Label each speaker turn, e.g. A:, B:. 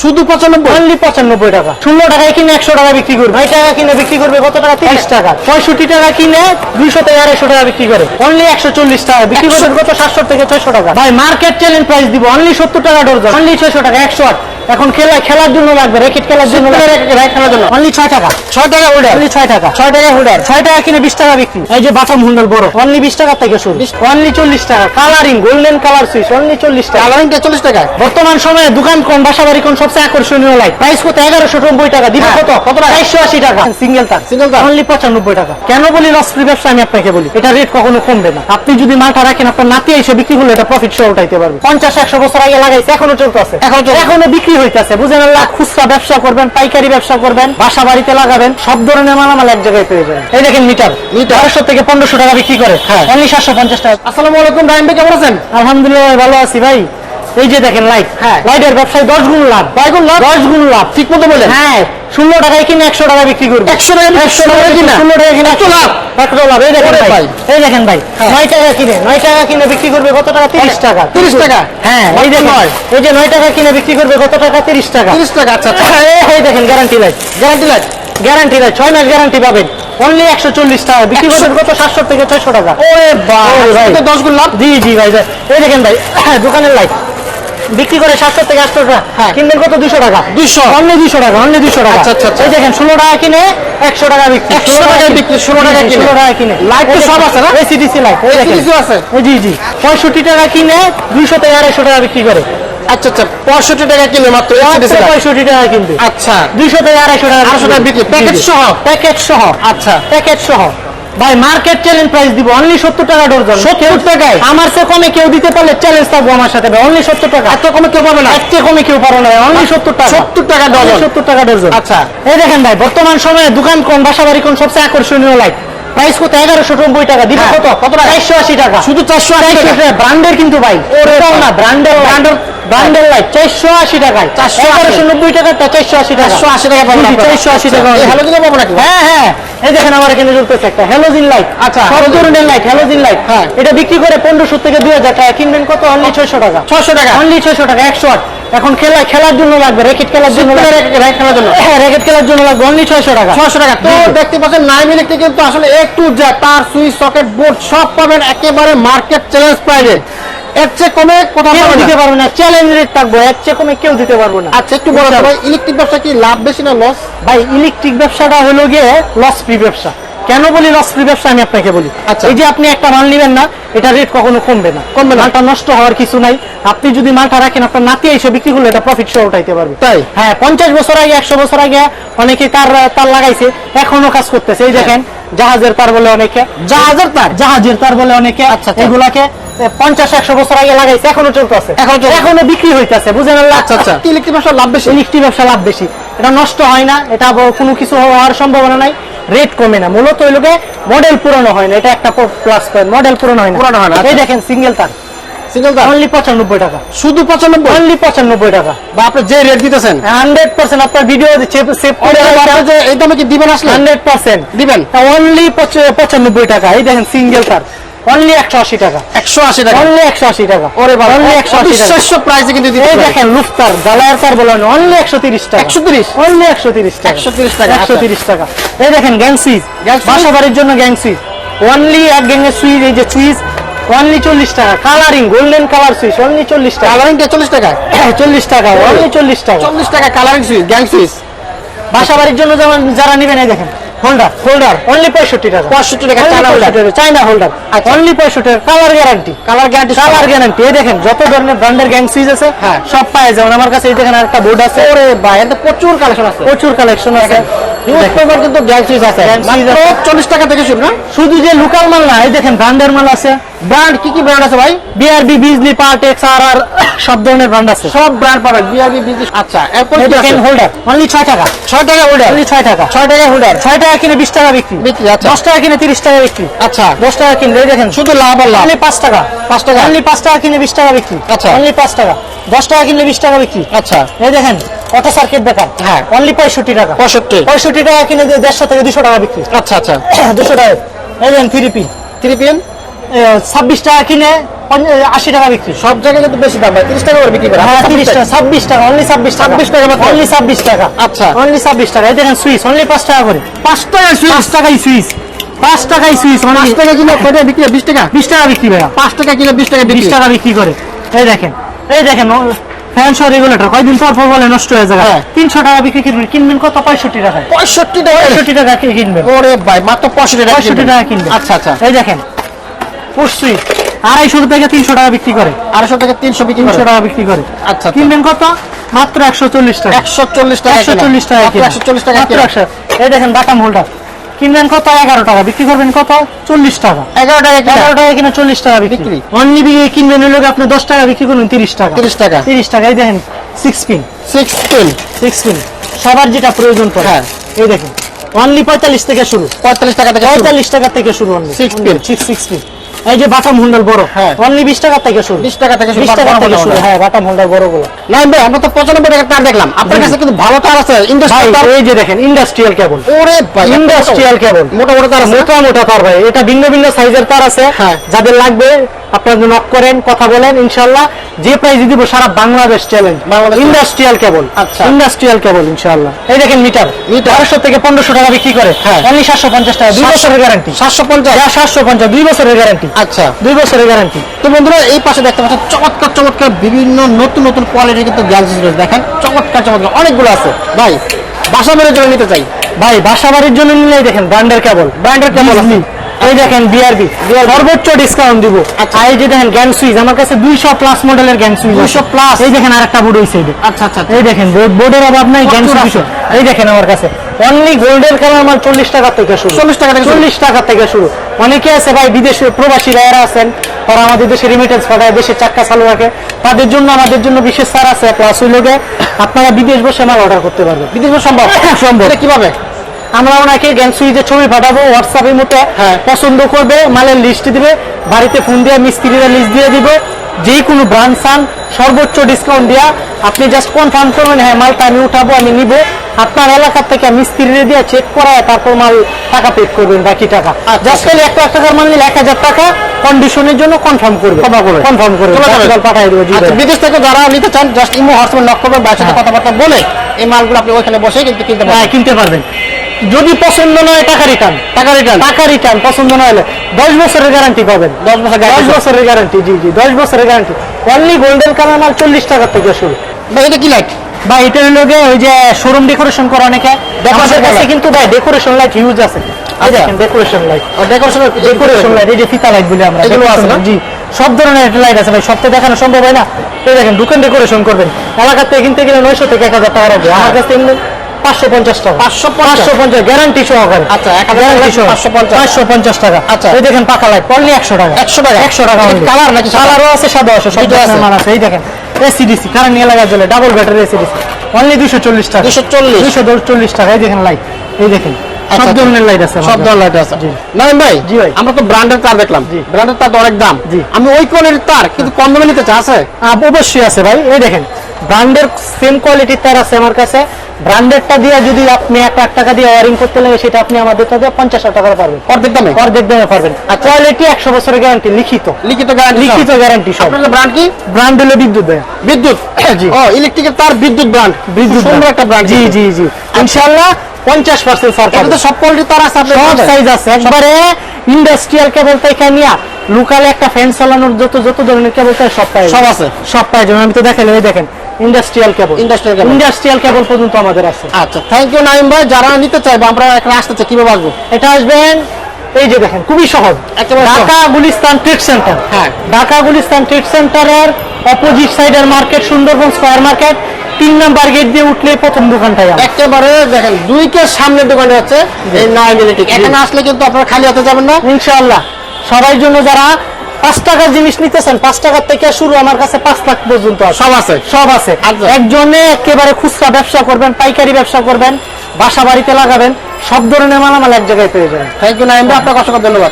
A: শুধু পঁচানব্বই?
B: অনলি পঁচানব্বই টাকা। ষোলো টাকায় কিনে একশো টাকা বিক্রি করবে। ভাই টাকা কিনে বিক্রি করবে কত টাকা? তিরিশ টাকা। পঁয়ষট্টি টাকা কিনে দুইশো থেকে আড়াইশো টাকা বিক্রি করে। অনলি একশো চল্লিশ টাকা বিক্রি করবে কত? সাতশো থেকে ছয়শো টাকা। ভাই মার্কেট চ্যালেঞ্জ প্রাইস দিব। অনলি সত্তর টাকা ডর্জন। অনলি ছয়শো টাকা একশো আট। এখন খেলা খেলার জন্য লাগবে র্যাকেট খেলার জন্য খেলার জন্য। অনলি ছয় টাকা। ছয় টাকা হোল্ডার অনলি ছয় টাকা। ছয় টাকা হোল্ডার ছয় টাকা কিনে বিশ টাকা বিক্রি। এই যে বাটাম হোল্ডার বড়। অনলি বিশ টাকা থেকে শুরু। অনলি চল্লিশ টাকা। Colouring golden colour switch only চল্লিশ টাকা।
A: কালারিংটা চল্লিশ টাকা
B: বর্তমান সময়ে দোকান কোন বাসা বাড়ি কোন সবচেয়ে আকর্ষণীয় লাইট প্রাইস কত? এগারোশো নব্বই টাকা। দিবে
A: হ্যাঁ,
B: কত? কত চারশো আশি টাকা। সিঙ্গেল তার
A: Single তার।
B: অনলি পঁচানব্বই টাকা। কেন বলি লস ফ্রি ব্যবসা? আমি আপনাকে বলি। এটা রেট কখনো কমবে না। আপনি যদি মালটা রাখেন আপনার নাতি এসে বিক্রি করলে এটা প্রফিট সহ উঠাইতে পারবে। পঞ্চাশ একশো বছর আগে লাগাইছে এখনও চলতেছে।
A: এখনও চলছে।
B: এখনও বিক্রি হইতেছে বুঝেন আল্লাহ খুচরা ব্যবসা করবেন পাইকারি ব্যবসা করবেন বাসা বাড়িতে লাগাবেন সব ধরনের মালামাল এক জায়গায় পেয়ে যাবেন এই দেখেন মিটার
A: মিটার।
B: বারোশো থেকে পনেরোশো টাকা বিক্রি করে
A: হ্যাঁ।
B: সাতশো পঞ্চাশ টাকা
A: আসসালামু আলাইকুম রাহিম ভাই কেমন আছেন
B: আলহামদুলিল্লাহ ভালো আছি ভাই এই যে দেখেন লাইট
A: হ্যাঁ।
B: লাইটের ব্যবসায় দশ গুণ লাভ। কয় গুণ লাভ? দশ গুণ লাভ ঠিক মতো বলেন। হ্যাঁ। ষোলো টাকায় কিনে একশো টাকা বিক্রি করবে।
A: 100 টাকায় বিক্রি-
B: একশো টাকা কিনে ষোলো টাকা কিনে একশো লাভ। একশো লাভ। এই দেখেন ভাই। এই দেখেন ভাই নয় টাকা কিনে নয় টাকা কিনে বিক্রি করবে কত টাকা? তিরিশ টাকা।
A: 30 টাকা?
B: হ্যাঁ এই দেখেন
A: নয়।
B: এই যে নয় টাকা কিনে বিক্রি করবে কত টাকা? তিরিশ টাকা।
A: তিরিশ টাকা আচ্ছা আচ্ছা।
B: এই- এই দেখেন guarantee light guarantee light guarantee light ছয় মাস গ্যারান্টি পাবেন। অনলি একশো চল্লিশ টাকা। বিক্রি করবেন কত? সাতশো থেকে ছয়শো টাকা।
A: ওরে
B: ওরে ভাই।
A: দশ গুণ লাভ।
B: জি জি ভাই ভাই। এই দেখেন ভাই দোকানের লাইট বিক্রি করে সাতশো থেকে আটশো টাকা।
A: হ্যাঁ।
B: কিনবেন কত? দুশো টাকা।
A: 200
B: অনলি দুশো টাকা অনলি দুশো টাকা।
A: আচ্ছা, আচ্ছা, আচ্ছা।
B: এই দেখেন ষোলো টাকা কিনে একশো টাকা বিক্রি।
A: 100 টাকায় বিক্রি, 16 টাকায় কিনে।
B: ষোলো টাকা কিনে।
A: Light তো সব আছে না?
B: এসিডিসি লাইট
A: ACDC আছে?
B: জি জি। পঁয়ষট্টি টাকা কিনে দুইশো থেকে আড়াইশো টাকা বিক্রি করে।
A: আচ্ছা আচ্ছা। পঁয়ষট্টি টাকা কিনে মাত্র
B: পঁয়ষট্টি টাকা কিনবে।
A: আচ্ছা।
B: দুইশো থেকে আড়াইশো টাকা
A: 250 টাকা বিক্রি, প্যাকেট সহ?
B: প্যাকেট সহ।
A: আচ্ছা।
B: প্যাকেট সহ। ভাই মার্কেট চ্যালেঞ্জ প্রাইস দিব অনলি সত্তর টাকা ডর্জন
A: সত্তর টাকায়?
B: আমার চেয়ে কমে কেউ দিতে পারলে চ্যালেঞ্জ থাকব আমার সাথে অনলি সত্তর টাকা।
A: এত কমে কেউ পাবে না।
B: চেয়ে কমে কেউ পারো না অনলি সত্তর টাকা।
A: 70 টাকা ডজন।
B: সত্তর টাকা ডর্জন
A: আচ্ছা।
B: এই দেখেন ভাই বর্তমান সময়ে দোকান কোন বাসা বাড়ি কোন সবচেয়ে আকর্ষণীয় লাইট প্রাইস কত? এগারোশো নব্বই টাকা। দিবে
A: হ্যাঁ,
B: কত? কত টাকা চারশো আশি টাকা।
A: শুধু চারশো আশি টাকা।
B: ব্র্যান্ডের কিন্তু ভাই
A: ওরে
B: না ব্র্যান্ডের ব্র্যান্ডের ব্র্যান্ডের লাইট চারশো আশি টাকায়।
A: 480
B: এগারোশো নব্বই টাকা। চারশো আশি টাকা
A: 480 টাকা পাবেন আপনারা।
B: চারশো আশি টাকা
A: পাবো নাকি?
B: হ্যাঁ হ্যাঁ। এই দেখেন আমার এখানে চলতেছে একটা হ্যালোজিন লাইট
A: আচ্ছা,
B: সব ধরনের লাইট হ্যালোজিন লাইট
A: হ্যাঁ।
B: এটা বিক্রি করে পনেরোশো থেকে দুই হাজার টাকা। কিনবেন কত? অনলি ছয়শো টাকা।
A: ছয়শো টাকা।
B: অনলি ছয়শো টাকা একশো আট। এখন খেলা খেলার জন্য লাগবে র্যাকেট খেলার জন্য
A: খেলার জন্য।
B: হ্যাঁ র্যাকেট খেলার জন্য লাগবে। অনলি ছয়শো টাকা।
A: ছয়শো টাকা। তো। দেখতে পাচ্ছেন নাইম ইলেকট্রিক কিন্তু আসলে এ টু জেড তার সুইচ সকেট বোর্ড সব পাবেন। একেবারে মার্কেট চ্যালেঞ্জ প্রাইজে এর চেয়ে কমে কোথাও
B: দিতে পারবে না। চ্যালেঞ্জ রেট থাকব এর চেয়ে কমে কেউ দিতে পারব না।
A: আচ্ছা একটু বড় ভাই ইলেকট্রিক ব্যবসা কি লাভ বেশি না লস
B: ভাই ইলেকট্রিক ব্যবসাটা হলো গিয়ে লস ফ্রি ব্যবসা। কেন বলি লস ফ্রি ব্যবসা? আমি আপনাকে বলি।
A: আচ্ছা।
B: এই যে আপনি একটা মাল নেবেন না এটা রেট কখনো কমবে না।
A: কমবে।
B: মালটা নষ্ট হওয়ার কিছু নাই। আপনি যদি মালটা রাখেন আপনার নাতি এসে বিক্রি করলে এটা প্রফিট সহ উঠাইতে পারবে।
A: তাই?
B: হ্যাঁ পঞ্চাশ বছর আগে একশো বছর আগে অনেকে তার তার লাগাইছে এখনও কাজ করতেছে। এই দেখেন জাহাজের তার বলে অনেকে।
A: জাহাজের তার?
B: জাহাজের তার বলে অনেকে
A: আচ্ছা, আচ্ছা।
B: এগুলাকে পঞ্চাশ একশো বছর আগে লাগাইছে এখনও চলতেছে। এখনও বিক্রি হইতেছে বুঝেন আল্লাহ?
A: আচ্ছা আচ্ছা। ইলেকট্রিক ব্যবসা লাভ বেশি।
B: ইলেকট্রিক ব্যবসা লাভ বেশি। এটা নষ্ট হয় না এটা কোনো কিছু হওয়ার সম্ভাবনা নাই রেট কমে না। মূলত ওই লোকে মডেল পুরনো হয় না এটা একটা প্লাস পয়েন্ট মডেল পুরনো হয় না।
A: পুরানো হয় না,
B: এই
A: আচ্ছা।
B: দেখেন সিঙ্গেল তার
A: সিঙ্গেল তার
B: অনলি পঁচানব্বই টাকা।
A: শুধু পঁচানব্বই?
B: অনলি পঁচানব্বই টাকা।
A: বা আপনি যে রেট দিতেছেন?
B: হান্ড্রেড পার্সেন্ট আপনার ভিডিও সেভ করে
A: এই দামে কি দিবেন আসলে?
B: Hundred percent.
A: দিবেন?
B: অনলি পঁচানব্বই টাকা। এই দেখেন সিঙ্গেল তার অনলি টাকা।
A: টাকা।
B: অনলি টাকা।
A: ওরে বাবা
B: অনলি একশো আশি টাকা।
A: অবিশ্বাস্য প্রাইসে কিন্তু দিতে
B: এই দেখেন লুফতার জালায়ার তার বলেন অনলি একশো তিরিশ টাকা।
A: 130?
B: অনলি একশো তিরিশ টাকা।
A: 130 টাকা,
B: একশো তিরিশ টাকা। এই দেখেন গ্যাং সুইচ
A: Gang switch?
B: বাসা বাড়ির জন্য অনলি এক সুইচ এই যে সুইচ অনলি চল্লিশ টাকা। Colouring golden colour switch only টাকা।
A: কালারিংটা চল্লিশ টাকা?
B: চল্লিশ টাকা অনলি চল্লিশ টাকা।
A: চল্লিশ টাকা কালারিং সুইচ গ্যাং সুইচ
B: বাসা বাড়ির জন্য যেমন যারা নেবেন এই দেখেন। হোল্ডার হোল্ডার অনলি পঁয়ষট্টি টাকা।
A: 65 টাকা, China
B: holder China holder only পঁয়ষট্টি টাকা colour guarantee
A: colour guarantee
B: colour guarantee এই দেখেন যত ধরনের ব্র্যান্ডের গ্যাং সুইচ আছে
A: হ্যাঁ।
B: সব পায় যেমন আমার কাছে এই দেখেন একটা বোর্ড আছে।
A: ওরে ভাই এতে প্রচুর কালেকশন আছে।
B: প্রচুর কালেকশন আছে।
A: কিন্তু গ্যাং সুইচ আছে। চল্লিশ টাকা থেকে শুরু না?
B: শুধু যে লোকাল মাল না এই দেখেন ব্র্যান্ডের মাল আছে।
A: ব্র্যান্ড কি কি ব্র্যান্ড আছে ভাই?
B: বিআরবি বিজলি পার্ট এক্স আর আর সব ধরনের ব্র্যান্ড আছে।
A: সব ব্র্যান্ড পাবেন। বিআরবি বিজলি আচ্ছা এরপর কি
B: দেখেন হোল্ডার অনলি ছয় টাকা।
A: ছয় টাকা ওটা
B: অনলি ছয় টাকা।
A: ছয় টাকা হোল্ডার
B: ছয় টাকা কিনে বিশ টাকা বিক্রি।
A: বিক্রি আচ্ছা।
B: দশ টাকা কিনে তিরিশ টাকা বিক্রি।
A: আচ্ছা।
B: দশ টাকা কিনলে এই দেখেন
A: শুধু লাভ আর লাভ।
B: অনলি পাঁচ টাকা।
A: পাঁচ টাকা।
B: অনলি পাঁচ টাকা কিনে বিশ টাকা বিক্রি।
A: আচ্ছা।
B: অনলি পাঁচ টাকা। দশ টাকা কিনলে বিশ টাকা বিক্রি।
A: আচ্ছা।
B: এই দেখেন অটো সার্কিট বেকার
A: হ্যাঁ।
B: অনলি পঁয়ষট্টি টাকা।
A: পঁয়ষট্টি।
B: পঁয়ষট্টি টাকা কিনে দিয়ে দেড়শো থেকে দুশো টাকা বিক্রি।
A: আচ্ছা আচ্ছা।
B: দুশো টাকা। এই দেখেন থ্রি পি
A: থ্রি পিএম
B: ছাব্বিশ টাকা কিনে আশি টাকা বিক্রি।
A: সব জায়গায় কিন্তু বেশি দাম ভাই তিরিশ টাকা করে বিক্রি করে
B: হ্যাঁ। তিরিশ টাকা ছাব্বিশ টাকা। অনলি ছাব্বিশ
A: ছাব্বিশ টাকা?
B: অনলি ছাব্বিশ টাকা।
A: আচ্ছা।
B: অনলি ছাব্বিশ টাকা। এই দেখেন সুইচ অনলি পাঁচ টাকা করে।
A: পাঁচ টাকা সুইচ
B: পাঁচ টাকাই সুইচ পাঁচ টাকাই সুইচ
A: পাঁচ টাকা কিলো কয়টা বিক্রি বিশ টাকা?
B: বিশ টাকা বিক্রি ভাইয়া।
A: পাঁচ টাকা কিলো বিশ টাকা
B: বিশ টাকা বিক্রি করে। এই দেখেন এই দেখেন ফ্যান সহ রেগুলেটর কয়দিন পর পর বলে নষ্ট হয়ে যাবে।
A: হ্যাঁ।
B: তিনশো টাকা বিক্রি কিনবেন। কিনবেন কত? পঁয়ষট্টি টাকায়।
A: পঁয়ষট্টি টাকা?
B: পঁয়ষট্টি টাকা কিনবেন?
A: ওরে ভাই মাত্র পঁয়ষট্টি টাকা
B: পঁয়ষট্টি টাকা কিনবেন।
A: আচ্ছা আচ্ছা।
B: এই দেখেন পুশ আড়াইশো থেকে তিনশো টাকা বিক্রি করে।
A: আড়াইশো টাকা তিনশো
B: তিনশো টাকা বিক্রি করে।
A: আচ্ছা, আচ্ছা।
B: কিনবেন কত? মাত্র একশো চল্লিশ টাকা।
A: একশো চল্লিশ টাকা
B: একশো চল্লিশ টাকা
A: একশো চল্লিশ টাকা
B: এই দেখেন বাটাম হোল্ডার। কিনবেন কত? এগারো টাকা। বিক্রি করবেন কত? চল্লিশ টাকা।
A: এগারো টাকা
B: এগারো টাকা কিনে চল্লিশ টাকা বিক্রি। অনলি বিঘে কিনবেন হলে আপনি দশ টাকা বিক্রি করবেন তিরিশ টাকা।
A: 30 টাকা।
B: তিরিশ টাকা। এই দেখেন six pin
A: six ten
B: six pin সবার যেটা প্রয়োজন পড়ে।
A: হ্যাঁ।
B: এই দেখেন অনলি পঁয়তাল্লিশ থেকে শুরু।
A: পঁয়তাল্লিশ টাকা থেকে।
B: পঁয়তাল্লিশ টাকা থেকে শুরু only.
A: Six pin।
B: Six six pin এই যে বাটাম হোল্ডার বড়
A: হ্যাঁ।
B: অনলি বিশ টাকা থেকে শুরু।
A: 20 টাকা থেকে শুরু,
B: টাকা থেকে শুরু। হ্যাঁ বাটাম হোল্ডার বড়গুলো
A: না ভাই আমরা তো পঁচানব্বই টাকা তার দেখলাম। আপনার কাছে কিন্তু ভালো তার আছে
B: ইন্ডাস্ট্রিয়াল
A: ইন্ডাস্ট্রি
B: এই যে দেখেন ইন্ডাস্ট্রিয়াল কেবল
A: ওরে ভাই
B: ইন্ডাস্ট্রিয়াল কেবল
A: মোটা মোটা তার
B: মোটা মোটা তার ভাই এটা ভিন্ন ভিন্ন সাইজের তার আছে।
A: হ্যাঁ।
B: যাদের লাগবে আপনারা নক করেন কথা বলেন ইনশাল্লাহ যে প্রাইস দিব সারা Bangladesh challenge
A: Bangladesh
B: industrial cable
A: আচ্ছা।
B: ইন্ডাস্ট্রিয়াল কেবল ইনশাল্লাহ এই দেখেন মিটার
A: মিটার।
B: বারোশো থেকে পনেরোশো টাকা বিক্রি করে।
A: হ্যাঁ।
B: অনলি সাতশো পঞ্চাশ টাকা। দুই বছরের গ্যারান্টি
A: সাতশো পঞ্চাশ।
B: সাতশো পঞ্চাশ দুই বছরের গ্যারান্টি
A: আচ্ছা।
B: দুই বছরের গ্যারান্টি
A: তো বন্ধুরা এই পাশে দেখতে পাচ্ছেন চমৎকার চমৎকার বিভিন্ন নতুন নতুন কোয়ালিটির কিন্তু গ্যাজেটস রয়েছে দেখেন। চমৎকার চমৎকার। অনেকগুলো আছে। ভাই বাসা জন্য নিতে চাই।
B: ভাই বাসা বাড়ির জন্য নিলেই দেখেন ব্র্যান্ডের কেবল ব্র্যান্ডের কেবল। এই দেখেন বিআরবি সর্বোচ্চ ডিসকাউন্ট দিব।
A: আচ্ছা।
B: আর এই যে দেখেন গ্যান সুইচ আমার কাছে দুইশো প্লাস মডেলের গ্যান সুইচ
A: 200 plus?
B: এই দেখেন আরেকটা বোর্ড ওই সাইডে
A: আচ্ছা আচ্ছা।
B: এই দেখেন বোর্ড বোর্ডের অভাব নাই
A: প্রচুর
B: সুইচ এই দেখেন আমার কাছে। অনলি গোল্ডের কালার মাল চল্লিশ টাকা থেকে শুরু।
A: 40 টাকা থেকে শুরু।
B: চল্লিশ টাকা থেকে শুরু। অনেকে আছে ভাই বিদেশে প্রবাসী ভাইয়েরা আছেন। তারা আমাদের দেশে রিমিটেন্স পাঠায় দেশের চাক্কা চালু রাখে। তাদের জন্য আমাদের জন্য বিশেষ ছাড় আছে। প্লাস হইল গিয়ে আপনারা বিদেশ বসে মাল অর্ডার করতে পারবেন।
A: বিদেশ সম্ভব?
B: সম্ভব।
A: কীভাবে?
B: আমরা ওনাকে জ্ঞান সুইচের ছবি পাঠাবো হোয়াটসঅ্যাপের মতো
A: হ্যাঁ।
B: পছন্দ করবে মালের লিস্ট দিবে বাড়িতে ফোন দিয়ে মিস্ত্রিরা লিস্ট দিয়ে দিব যে কোনো ব্রান্ড চান সর্বোচ্চ ডিসকাউন্ট দেওয়া আপনি জাস্ট কনফার্ম করবেন হ্যাঁ মালটা আমি উঠাবো আমি নিব। আপনার এলাকার থেকে মিস্ত্রিরে দিয়ে চেক করায় তারপর মাল টাকা পে করবেন বাকি টাকা। জাস্ট খালি এক লাখ টাকার মাল নিলে এক হাজার টাকা কন্ডিশনের জন্য কনফার্ম করবে। কনফার্ম করবে। পাঠিয়ে দেবো
A: আচ্ছা বিদেশ থেকে যারা নিতে চান জাস্ট ইমো হোয়াটসঅ্যাপে নক করবেন সাথে
B: হ্যাঁ।
A: কথাবার্তা বলে এই মালগুলো আপনি ওইখানে বসে কিন্তু কিনতে
B: হ্যাঁ
A: পারবেন।
B: কিনতে পারবেন। যদি পছন্দ নয় টাকা রিটার্ন
A: টাকা রিটার্ন
B: টাকা রিটার্ন পছন্দ না হলে দশ বছরের গ্যারান্টি পাবেন।
A: দশ বছর
B: দশ বছরের গ্যারান্টি জি জি দশ বছরের গ্যারান্টি অনলি গোল্ডেন কালার মাল চল্লিশ টাকা থেকে শুরু।
A: ভাই এটা কি লাইট
B: বা এটার লগে ওই যে শোরুম ডেকোরেশন করা অনেকে। কাছে কিন্তু ভাই ডেকোরেশন লাইট ইউজ আছে। ডেকোরেশন লাইট ডেকোরেশন লাইট এই যে ফিতা লাইট বলি আমরা।
A: এগুলো আছে
B: জি। সব ধরনের লাইট আছে ভাই সবটা দেখানো সম্ভব হয় না। এই দেখেন দোকান ডেকোরেশন করবেন। এলাকার থেকে কিনতে গেলে নয়শো থেকে এক হাজার টাকা লাগবে। আমার কাছে পাঁচশো পঞ্চাশ টাকা।
A: 550
B: পাঁচশো পঞ্চাশ গ্যারান্টি সহকারে।
A: আচ্ছা,
B: গ্যারান্টি
A: টাকা,
B: সহ।
A: 550
B: পাঁচশো পঞ্চাশ টাকা।
A: আচ্ছা।
B: এই দেখেন পাকা লাইট অনলি একশো টাকা।
A: 100 টাকা?
B: একশো টাকা
A: এটা নাকি
B: কালারও আছে সাদা আছে সব
A: আছে।
B: মাল আছে। এই দেখেন এসিডিসি কারেন্ট নিয়ে লাগা চলে ডাবল ব্যাটারি এসিডিসি অনলি দুশো চল্লিশ টাকা।
A: 240
B: দুশো চল্লিশ টাকা। এই দেখেন লাইট এই দেখেন সব
A: আচ্ছা,
B: ধরনের লাইট আছে
A: সব ধরনের লাইট আছে। ভাই
B: জি ভাই।
A: আমরা তো ব্র্যান্ডের তার দেখলাম।
B: জি।
A: ব্র্যান্ডের তার তো অনেক দাম।
B: জি।
A: আমি ওই কোয়ালিটির তার কিন্তু কম দামে নিতে চাই আছে?
B: অবশ্যই আছে ভাই। এই দেখেন ব্র্যান্ডের সেম কোয়ালিটির তার আছে আমার কাছে। ব্র্যান্ডেডটা দিয়ে যদি আপনি এক লাখ টাকা দিয়ে ওয়ারিং করতে লাগে সেটা আপনি আমাদেরটা দিয়ে পঞ্চাশ হাজার টাকা পারবেন।
A: অর্ধেক দামে?
B: অর্ধেক দামে পারবেন। আর কোয়ালিটি একশো বছরের গ্যারান্টি লিখিত।
A: লিখিত গ্যারান্টি
B: লিখিত গ্যারান্টি সব।
A: ব্র্যান্ড কি?
B: ব্র্যান্ড হলো বিদ্যুৎ ভাইয়া।
A: বিদ্যুৎ?
B: জি।
A: ও ইলেকট্রিকের তার বিদ্যুৎ ব্র্যান্ড
B: বিদ্যুৎ
A: সুন্দর একটা ব্র্যান্ড
B: জি জি জি। ইনশাল্লাহ পঞ্চাশ পার্সেন্ট সার
A: তো সব কোয়ালিটির তার আছে আপনার
B: সব সাইজ আছে। একবারে ইন্ডাস্ট্রিয়াল কেবল থেকে নিয়ে লোকালে একটা ফ্যান চালানোর যত যত ধরনের কেবল চাই সব পাই
A: সব আছে?
B: সব পাই আমি তো দেখালাম এই দেখেন। ইন্ডাস্ট্রিয়াল কেবল। ইন্ডাস্ট্রিয়াল কেবল পর্যন্ত আমাদের আছে।
A: আচ্ছা থ্যাংক ইউ নাইম ভাই। যারা নিতে চাইব আমরা এখানে আসতে চাই কীভাবে আসব?
B: এটা আসবেন এই যে দেখেন খুবই সহজ। Dhaka Gulistan trade centre.
A: হ্যাঁ।
B: ঢাকা গুলিস্তান ট্রেড সেন্টারের অপোজিট সাইডের মার্কেট সুন্দরবন স্কয়ার মার্কেট তিন নাম্বার গেট দিয়ে উঠলে প্রথম দোকানটাই।
A: একেবারে দেখেন দুই কে সামনের দোকানে আছে এই নাইম ইলেকট্রিক এখানে আসলে কিন্তু আপনারা খালি হাতে যাবেন না।
B: ইনশাআল্লাহ। সবার জন্য যারা পাঁচ টাকার জিনিস নিতেছেন পাঁচ টাকার থেকে শুরু আমার কাছে পাঁচ লাখ পর্যন্ত।
A: সব আছে
B: সব আছে। একজনে একেবারে খুচরা ব্যবসা করবেন পাইকারি ব্যবসা করবেন বাসা বাড়িতে লাগাবেন সব ধরনের মালামাল এক জায়গায় পেয়ে যাবেন
A: থ্যাংক ইউ নাইম আপনাকে অসংখ্য ধন্যবাদ